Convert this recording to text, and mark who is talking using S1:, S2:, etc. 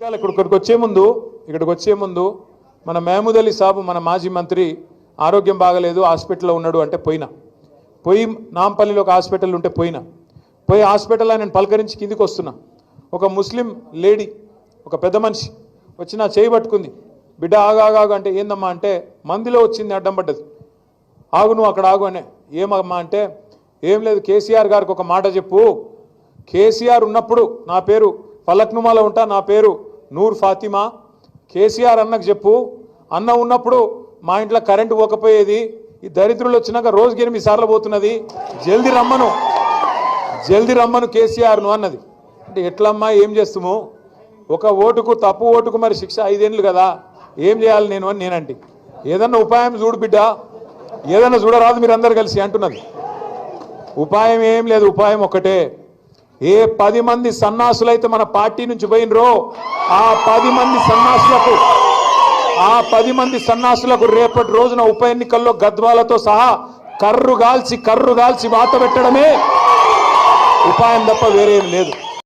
S1: ఇక్కడ ఇక్కడికి వచ్చే ముందు ఇక్కడికి వచ్చే ముందు మన మహమూద్ అలీ సాబు మన మాజీ మంత్రి ఆరోగ్యం బాగలేదు హాస్పిటల్లో ఉన్నాడు అంటే పోయినా. పోయి నాంపల్లిలో ఒక హాస్పిటల్ ఉంటే పోయినా. పోయి హాస్పిటల్ ఆయన పలకరించి కిందికి వస్తున్నా. ఒక ముస్లిం లేడీ ఒక పెద్ద మనిషి వచ్చి నా చేయి పట్టుకుంది. బిడ్డ ఆగాగాగు అంటే ఏందమ్మా అంటే మందిలో వచ్చింది అడ్డం పడ్డది. ఆగు నువ్వు అక్కడ ఆగు అనే. ఏమమ్మా అంటే ఏం లేదు కేసీఆర్ గారికి ఒక మాట చెప్పు. కేసీఆర్ ఉన్నప్పుడు నా పేరు ఫలక్నుమాలో ఉంటా నా పేరు నూర్ ఫాతిమా కేసీఆర్ అన్నకు చెప్పు. అన్న ఉన్నప్పుడు మా ఇంట్లో కరెంటు పోకపోయేది. ఈ దరిద్రులు వచ్చినాక రోజుకి ఎనిమిది సార్లు పోతున్నది. జల్ది రమ్మను. జల్ది రమ్మను కేసీఆర్ను అన్నది. అంటే ఎట్లమ్మా ఏం చేస్తాము? ఒక ఓటుకు తప్పు ఓటుకు మరి శిక్ష ఐదేళ్ళు కదా. ఏం చేయాలి నేను అని నేనంటి. ఏదన్నా ఉపాయం చూడు బిడ్డ. ఏదన్నా చూడరాదు మీరు అందరు కలిసి అంటున్నది. ఉపాయం ఏం లేదు ఉపాయం ఒకటే ఏ పది మంది సన్నాసులైతే మన పార్టీ నుంచి పోయినరో ఆ పది మంది సన్నాసులకు ఆ పది మంది సన్నాసులకు రేపటి రోజున ఉప ఎన్నికల్లో గద్వాలతో సహా కర్రు గాల్చి కర్రు గాల్చి వాత పెట్టడమే ఉపాయం తప్ప వేరేం లేదు.